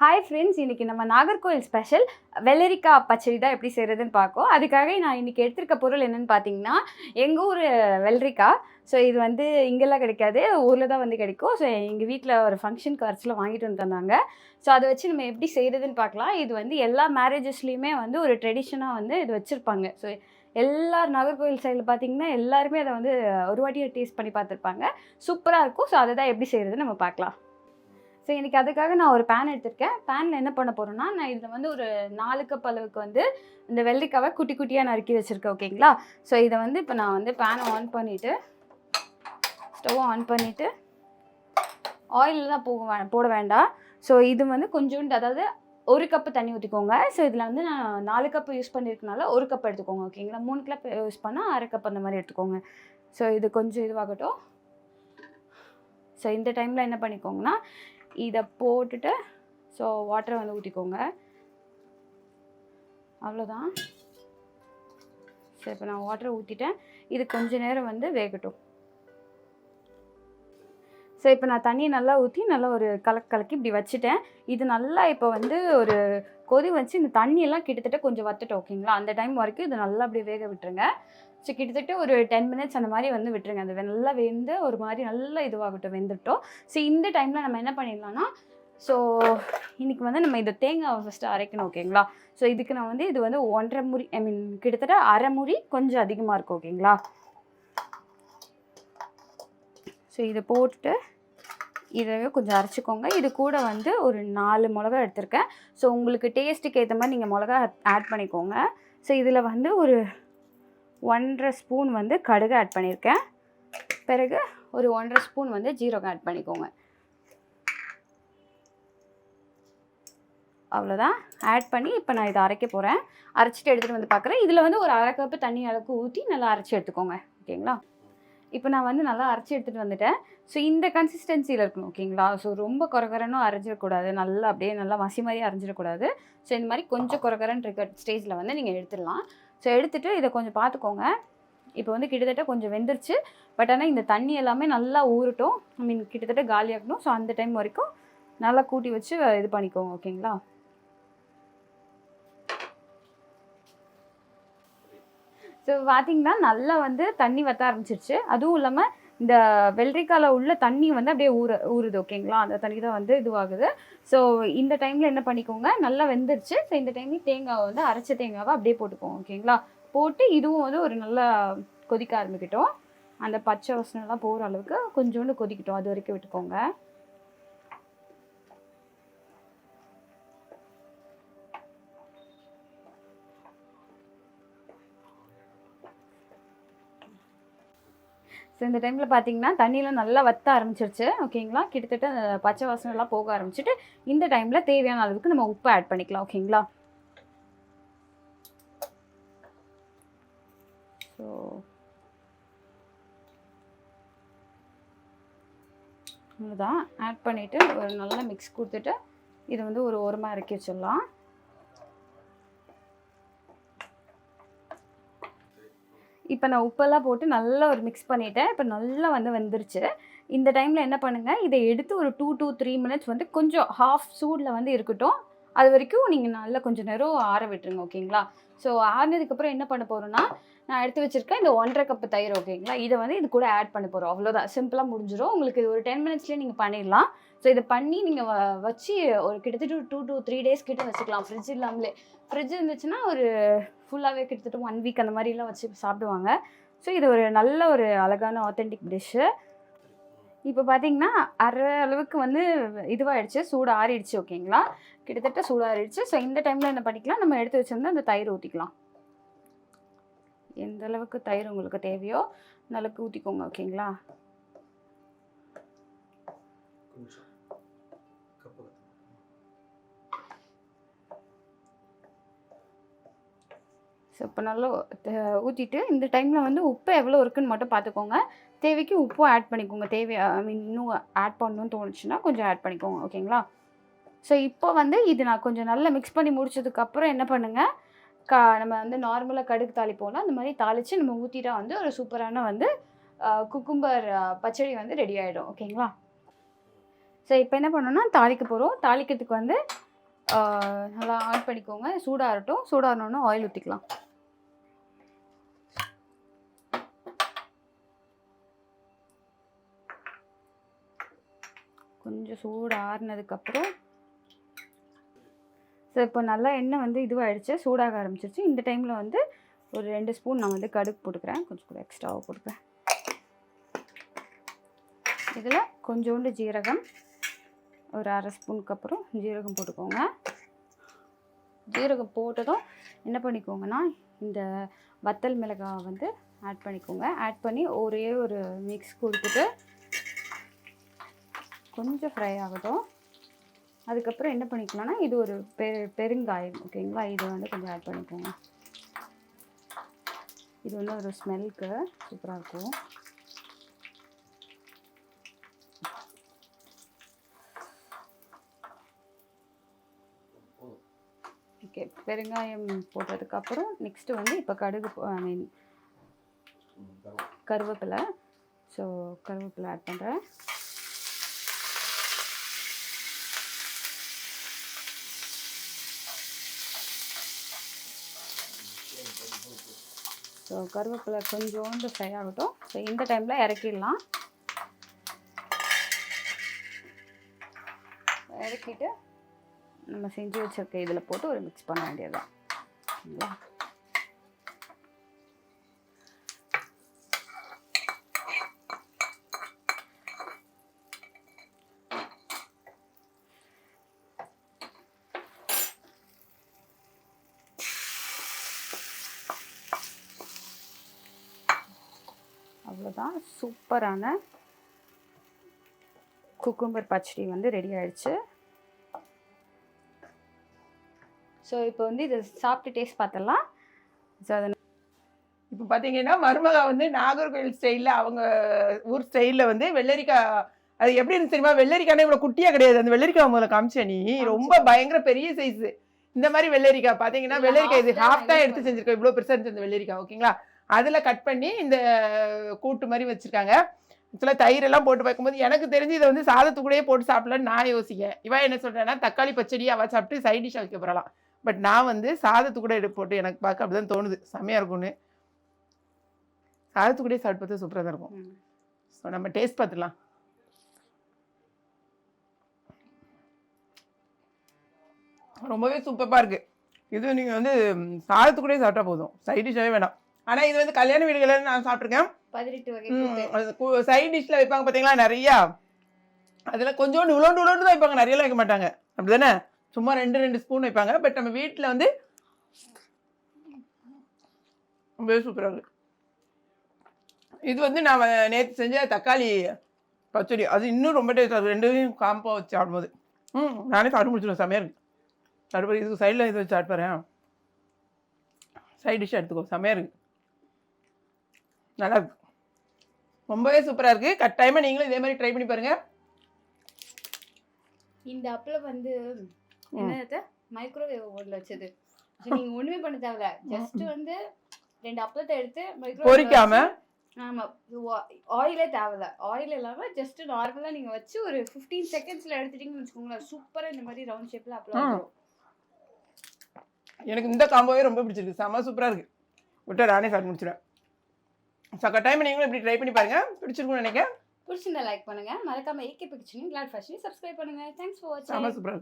Hi friends இன்றைக்கி நம்ம Nagercoil special வெள்ளரிக்காய் பச்சடி தான் எப்படி செய்கிறதுன்னு பார்க்கோம். அதுக்காக நான் இன்றைக்கி எடுத்திருக்க பொருள் என்னென்னு பார்த்தீங்கன்னா எங்கள் ஊர் வெள்ளரிக்காய் ஸோ இது வந்து இங்கெல்லாம் கிடைக்காது ஊரில் தான் வந்து கிடைக்கும். ஸோ எங்கள் வீட்டில் ஒரு ஃபங்க்ஷன் கார்ட்ஸில் வாங்கிட்டு வந்துருந்தாங்க ஸோ அதை வச்சு நம்ம எப்படி செய்கிறதுன்னு பார்க்கலாம். இது வந்து எல்லா மேரேஜஸ்லேயுமே வந்து ஒரு ட்ரெடிஷனாக வந்து இது வச்சுருப்பாங்க. ஸோ எல்லார் நாகர்கோவில் சைடில் பார்த்தீங்கன்னா எல்லாருமே அதை வந்து ஒரு வாட்டியை டேஸ்ட் பண்ணி பார்த்துருப்பாங்க. சூப்பராக இருக்கும். ஸோ அதை தான் எப்படி செய்கிறதுன்னு நம்ம பார்க்கலாம். ஸோ எனக்கு அதுக்காக நான் ஒரு பேன் எடுத்திருக்கேன். பேனில் என்ன பண்ண போகிறேன்னா நான் இதில் வந்து ஒரு நாலு கப் அளவுக்கு வந்து இந்த வெள்ளரிக்காவை குட்டி குட்டியாக நறுக்கி வச்சுருக்கேன் ஓகேங்களா ஸோ இதை வந்து இப்போ நான் வந்து பேனை ஆன் பண்ணிவிட்டு ஸ்டவ் ஆன் பண்ணிவிட்டு ஆயிலில் தான் போக வே போட வேண்டாம். ஸோ இது வந்து கொஞ்சோண்டு அதாவது ஒரு கப்பு தண்ணி ஊற்றிக்கோங்க ஸோ இதில் வந்து நான் நாலு கப்பு யூஸ் பண்ணியிருக்கனால ஒரு கப் எடுத்துக்கோங்க ஓகேங்களா மூணு கப் யூஸ் பண்ணால் அரை கப் அந்த மாதிரி எடுத்துக்கோங்க. ஸோ இது கொஞ்சம் இதுவாகட்டும். ஸோ இந்த டைமில் என்ன பண்ணிக்கோங்கன்னா இதை போட்டுட்டு ஸோ வாட்டரை வந்து ஊற்றிக்கோங்க அவ்வளோதான். சரி இப்போ நான் வாட்டரை ஊற்றிட்டேன் இது கொஞ்ச நேரம் வந்து வேகட்டும். ஸோ இப்போ நான் தண்ணியை நல்லா ஊற்றி நல்லா ஒரு கலக்கு கலக்கி இப்படி வச்சுட்டேன். இது நல்லா இப்போ வந்து ஒரு கொதி வச்சு இந்த தண்ணியெல்லாம் கிட்டத்தட்ட கொஞ்சம் வத்துட்டோம் ஓகேங்களா அந்த டைம் வரைக்கும் இது நல்லா அப்படியே வேக விட்டுருங்க. ஸோ கிட்டத்தட்ட ஒரு டென் மினிட்ஸ் அந்த மாதிரி வந்து விட்டுருங்க. அது நல்லா வெந்து ஒரு மாதிரி நல்லா இதுவாகட்டும் வெந்துட்டோம். ஸோ இந்த டைமில் நம்ம என்ன பண்ணிடலாம்னா ஸோ இன்றைக்கி வந்து நம்ம இதை தேங்காய் ஃபஸ்ட்டு அரைக்கணும் ஓகேங்களா ஸோ இதுக்கு நான் வந்து இது வந்து ஒன்றரை முறி ஐ மீன் கிட்டத்தட்ட அரை முறி கொஞ்சம் அதிகமாக இருக்கும் ஓகேங்களா ஸோ இதை போட்டுட்டு இதை கொஞ்சம் அரைச்சிக்கோங்க. இது கூட வந்து ஒரு நாலு மிளகா எடுத்திருக்கேன். ஸோ உங்களுக்கு டேஸ்ட்டுக்கு ஏற்ற மாதிரி நீங்கள் மிளகா ஆட் பண்ணிக்கோங்க. ஸோ இதில் வந்து ஒரு ஒன்றரை ஸ்பூன் வந்து கடுகு ஆட் பண்ணியிருக்கேன். பிறகு ஒரு ஒன்றரை ஸ்பூன் வந்து ஜீரகம் ஆட் பண்ணிக்கோங்க. அவ்வளோதான் ஆட் பண்ணி இப்போ நான் இதை அரைக்க போகிறேன் அரைச்சிட்டு எடுத்துகிட்டு வந்து பார்க்குறேன் இதில் வந்து ஒரு அரை கப்பு தண்ணி அளவுக்கு ஊற்றி நல்லா அரைச்சி எடுத்துக்கோங்க. ஓகேங்களா இப்போ நான் வந்து நல்லா அரைச்சி எடுத்துகிட்டு வந்துட்டேன். ஸோ இந்த கன்சிஸ்டன்சியில் இருக்கணும். ஓகேங்களா ஸோ ரொம்ப குறகுறனும் அரைஞ்சிடக்கூடாது. நல்லா அப்படியே நல்லா மசி மாதிரி அரைஞ்சிடக்கூடாது. ஸோ இந்த மாதிரி கொஞ்சம் குறகுறன்னு இருக்க ஸ்டேஜில் வந்து நீங்கள் எடுத்துடலாம். ஸோ எடுத்துகிட்டு இதை கொஞ்சம் பார்த்துக்கோங்க. இப்போ வந்து கிட்டத்தட்ட கொஞ்சம் வெந்துருச்சு. பட் ஆனால் இந்த தண்ணி எல்லாமே நல்லா ஊறட்டும். ஐ மீன் கிட்டத்தட்ட காலியாகணும் ஸோ அந்த டைம் வரைக்கும் நல்லா கூட்டி வச்சு இது பண்ணிக்கோங்க ஓகேங்களா? ஸோ பார்த்தீங்கன்னா நல்லா வந்து தண்ணி வத்த ஆரம்பிச்சிருச்சு. அதுவும் இல்லாமல் இந்த வெள்ளரிக்கால உள்ள தண்ணி வந்து அப்படியே ஊற ஊறுது ஓகேங்களா அந்த தண்ணி தான் வந்து இதுவாகுது. ஸோ இந்த டைமில் என்ன பண்ணிக்கோங்க? நல்லா வெந்துருச்சு. ஸோ இந்த டைமில் தேங்காவை வந்து அரைச்ச தேங்காவை அப்படியே போட்டுக்கோங்க ஓகேங்களா போட்டு இதுவும் வந்து ஒரு நல்லா கொதிக்க ஆரம்பிக்கட்டும். அந்த பச்சை வசனம்லாம் போகிற அளவுக்கு கொஞ்சோண்டு கொதிக்கட்டும். அது வரைக்கும் விட்டுக்கோங்க. ஸோ இந்த டைமில் பார்த்தீங்கன்னா தண்ணியில் நல்லா வத்த ஆரம்பிச்சிருச்சு. ஓகேங்களா கிட்டத்தட்ட பச்சை வாசனைலாம் போக ஆரம்பிச்சிட்டு இந்த டைமில் தேவையான அளவுக்கு நம்ம உப்பு ஆட் பண்ணிக்கலாம். ஓகேங்களா ஸோ இவ்வளோதான் ஆட் பண்ணிவிட்டு ஒரு நல்ல மிக்ஸ் கொடுத்துட்டு இது வந்து ஒரு ஓரமாக இறக்கி வச்சிடலாம். இப்போ நான் உப்பெல்லாம் போட்டு நல்லா ஒரு மிக்ஸ் பண்ணிட்டேன். இப்போ நல்லா வந்து வந்துருச்சு. இந்த டைமில் என்ன பண்ணுங்கள் இதை எடுத்து ஒரு டூ டூ த்ரீ மினிட்ஸ் வந்து கொஞ்சம் ஹாஃப் சூடில் வந்து இருக்கட்டும். அது வரைக்கும் நீங்கள் நல்லா கொஞ்சம் நேரம் ஆற விட்டுருங்க ஓகேங்களா ஸோ ஆறினதுக்கப்புறம் என்ன பண்ண போகிறோன்னா நான் எடுத்து வச்சுருக்கேன். இந்த ஒன்றரை கப்பு தயிர் ஓகேங்களா இதை வந்து இது கூட ஆட் பண்ண போகிறோம் அவ்வளோதான் சிம்பிளாக முடிஞ்சிடும் உங்களுக்கு இது ஒரு டென் மினிட்ஸ்லேயே நீங்கள் பண்ணிடலாம். ஸோ இதை பண்ணி நீங்கள் வச்சு ஒரு கிட்டத்தட்ட டூ டூ த்ரீ டேஸ் கிட்ட வச்சுக்கலாம். ஃப்ரிட்ஜ் இல்லாமலே. ஃப்ரிட்ஜ் இருந்துச்சுன்னா ஒரு ஃபுல்லாகவே கிட்டத்தட்ட ஒன் வீக் அந்த மாதிரிலாம் வச்சு சாப்பிடுவாங்க. ஸோ இது ஒரு நல்ல ஒரு அழகான ஆத்தென்டிக் டிஷ்ஷு இப்போ பார்த்தீங்கன்னா அரை அளவுக்கு வந்து இதுவாகிடுச்சு சூடு ஆறிடுச்சு ஓகேங்களா கிட்டத்தட்ட சூடாகிடுச்சு ஆறிடுச்சு ஸோ இந்த டைமில் என்ன பண்ணிக்கலாம்? நம்ம எடுத்து வச்சுருந்தா அந்த தயிர் ஊற்றிக்கலாம் எந்த அளவுக்கு தயிர் உங்களுக்கு தேவையோ அந்த ஊற்றிக்கோங்க ஓகேங்களா? ஸோ இப்போ நல்லா ஊற்றிட்டு இந்த டைமில் வந்து உப்பு எவ்வளோ இருக்குன்னு மட்டும் பார்த்துக்கோங்க தேவைக்கு உப்பும் ஆட் பண்ணிக்கோங்க. தேவை ஐ மீன் இன்னும் ஆட் பண்ணணும்னு தோணுச்சுன்னா கொஞ்சம் ஆட் பண்ணிக்கோங்க ஓகேங்களா? ஸோ இப்போ வந்து இது நான் கொஞ்சம் நல்லா மிக்ஸ் பண்ணி முடிச்சதுக்கப்புறம் என்ன பண்ணுங்கள் கா நம்ம வந்து நார்மலாக கடுகு தாளிப்போம்ல அந்த மாதிரி தாளித்து நம்ம ஊற்றிட்டா வந்து ஒரு சூப்பரான வந்து குக்கும்பர் பச்சடி வந்து ரெடி ஆகிடும் ஓகேங்களா? ஸோ இப்போ என்ன பண்ணணும்னா தாளிக்க போகிறோம் தாளிக்கிறதுக்கு வந்து நல்லா ஆட் பண்ணிக்கோங்க. சூடாகட்டும் சூடாகணுன்னு ஆயில் ஊற்றிக்கலாம் கொஞ்சம் சூடு ஆறுனதுக்கப்புறம் ஸோ இப்போ நல்லா எண்ணெய் வந்து இதுவாகிடுச்சு சூடாக ஆரம்பிச்சிருச்சு. இந்த டைமில் வந்து ஒரு ரெண்டு ஸ்பூன் நான் வந்து கடுகு போட்டுக்கிறேன். கொஞ்சம் கூட எக்ஸ்ட்ராவாக போட்டுக்கிறேன். இதில் கொஞ்சோண்டு ஜீரகம் ஒரு அரை ஸ்பூனுக்கு அப்புறம் ஜீரகம் போட்டுக்கோங்க. ஜீரகம் போட்டதும் என்ன பண்ணிக்கோங்கன்னா இந்த வத்தல் மிளகாய் வந்து ஆட் பண்ணிக்கோங்க. ஆட் பண்ணி ஒரே ஒரு மிக்ஸ் கொடுத்துட்டு கொஞ்சம் ஃப்ரை ஆகட்டும். அதுக்கப்புறம் என்ன பண்ணிக்கலாம்னா இது ஒரு பெ பெருங்காயம் ஓகேங்களா? இது வந்து கொஞ்சம் ஆட் பண்ணிக்கோங்க. இது வந்து ஒரு ஸ்மெல்க்கு சூப்பராக இருக்கும். ஓகே பெருங்காயம் போட்டதுக்கப்புறம் நெக்ஸ்ட்டு வந்து இப்போ கடுகு ஐ மீன் கருவேப்பிலை. ஸோ கருவேப்பிலை ஆட் பண்ணுறேன் ஸோ கருவேப்பிலை கொஞ்சோண்டு ஃப்ரை ஆகட்டும். ஸோ இந்த டைமில் இறக்கிடலாம். இறக்கிட்டு நம்ம செஞ்சு வச்சிருக்க இதில் போட்டு ஒரு மிக்ஸ் பண்ண வேண்டியதுதான். சரிங்களா அவ்வளோதான் சூப்பரான குக்கும்பர் பச்சடி வந்து ரெடி ஆயிடுச்சு. ஸோ இப்போ வந்து இதை சாப்பிட்டு டேஸ்ட் பார்த்துடலாம். ஸோ அதை இப்போ பார்த்தீங்கன்னா மருமகா வந்து நாகர்கோவில் ஸ்டைலில் அவங்க ஊர் ஸ்டைலில் வந்து வெள்ளரிக்காய் அது எப்படி இருந்துச்சு தெரியுமா? வெள்ளரிக்காய் இவ்வளோ குட்டியாக கிடையாது. அந்த வெள்ளரிக்காய் முதல்ல காமிச்ச நீ. ரொம்ப பயங்கர பெரிய சைஸ் இந்த மாதிரி வெள்ளரிக்காய். பார்த்தீங்கன்னா வெள்ளரிக்காய் இது ஹாஃப் தான் எடுத்து செஞ்சிருக்கோம். இவ்வளோ பெருசாக இருந்துச்சு அந்த வெள்ளரிக்காய். ஓகேங்களா? அதில் கட் பண்ணி இந்த கூட்டு மாதிரி வச்சுருக்காங்க. ஆக்சுவலாக தயிர் எல்லாம் போட்டு பார்க்கும்போது எனக்கு தெரிஞ்சு இதை வந்து சாதத்து கூடயே போட்டு சாப்பிடலான்னு நான் யோசிக்கேன் இவன் என்ன சொல்கிறேன்னா தக்காளி பச்சடி அவள் சாப்பிட்டு சைட் டிஷ் வைக்க போகிறலாம் பட் நான் வந்து சாதத்து கூட எடுத்து போட்டு எனக்கு பார்க்க அப்படி தான் தோணுது. செம்மையாக இருக்கும்னு. சாதத்து கூட சாப்பிட்டு பார்த்தா சூப்பராக தான் இருக்கும். ஸோ நம்ம டேஸ்ட் பார்த்துலாம் ரொம்பவே சூப்பராக இருக்கு. இது நீங்கள் வந்து ம், சாதத்து கூட சாப்பிட்டா போதும். சைட் டிஷ்ஷாகவே வேணாம். ஆனால் இது வந்து கல்யாண வீடுகளில் நான் சாப்பிட்ருக்கேன் பதினெட்டு வகை. சைட் டிஷ்ல வைப்பாங்க பாத்தீங்களா? நிறையா. அதுல கொஞ்சோண்டு உலோண்டு உலோண்டு தான் வைப்பாங்க. நிறையலாம் வைக்க மாட்டாங்க. அப்படிதானே? சும்மா ரெண்டு ரெண்டு ஸ்பூன் வைப்பாங்க. பட் நம்ம வீட்டில் வந்து ரொம்பவே சூப்பராக இருக்கு. இது வந்து நான் நேற்று செஞ்ச தக்காளி பச்சடி. அது இன்னும் ரொம்ப டேஸ்டாக இருக்குது ரெண்டையும் காம்போ வச்சு சாப்பிடும்போது. ம் நானே சாப்பிட்டு முடிச்சிடுவேன் செமையாக இருக்கு. சாப்பிட்டு இதுக்கு சைடில் இது வச்சு சாப்பிட்றேன் சைட் டிஷ் எடுத்துக்கோ. செமையாக இருக்கு. நல்லா இருக்கு. ரொம்பவே சூப்பராக இருக்குது கட்டாயமாக நீங்களும் இதே மாதிரி ட்ரை பண்ணி பாருங்கள் இந்த அப்பளம் வந்து என்னது மைக்ரோவேவ் ஓவன்ல வச்சது. So, நீங்க ஒண்ணுமே பண்ண தேவையில்ல. ஜஸ்ட் வந்து ரெண்டு அப்பளத்தை எடுத்து microwave ல பொரிக்காம? வச்சு- ஆமா. ஆயிலே தேவையில்ல. ஆயில் இல்லாம ஜஸ்ட் நார்மலா நீங்க வச்சு ஒரு 15 செகண்ட்ஸ்ல எடுத்துட்டீங்கன்னு வச்சுக்கோங்களேன். சூப்பரா இந்த மாதிரி ரவுண்ட் ஷேப்ல அப்பளம் எனக்கு இந்த காம்போவே ரொம்ப பிடிச்சிருக்கு. செம்ம சூப்பராக இருக்குது விட்டு நானே சாப்பிட்டு முடிச்சிடுவேன் ஸோ கட்டாயமாக நீங்களும் இப்படி ட்ரை பண்ணி பாருங்கள் பிடிச்சிருக்கும்னு நினைக்கிறேன். பிடிச்சிருந்தா லைக் பண்ணுங்க. மறக்காம AK picturing glad fashion subscribe பண்ணுங்க. தேங்க்ஸ் ஃபார் வாட்சிங்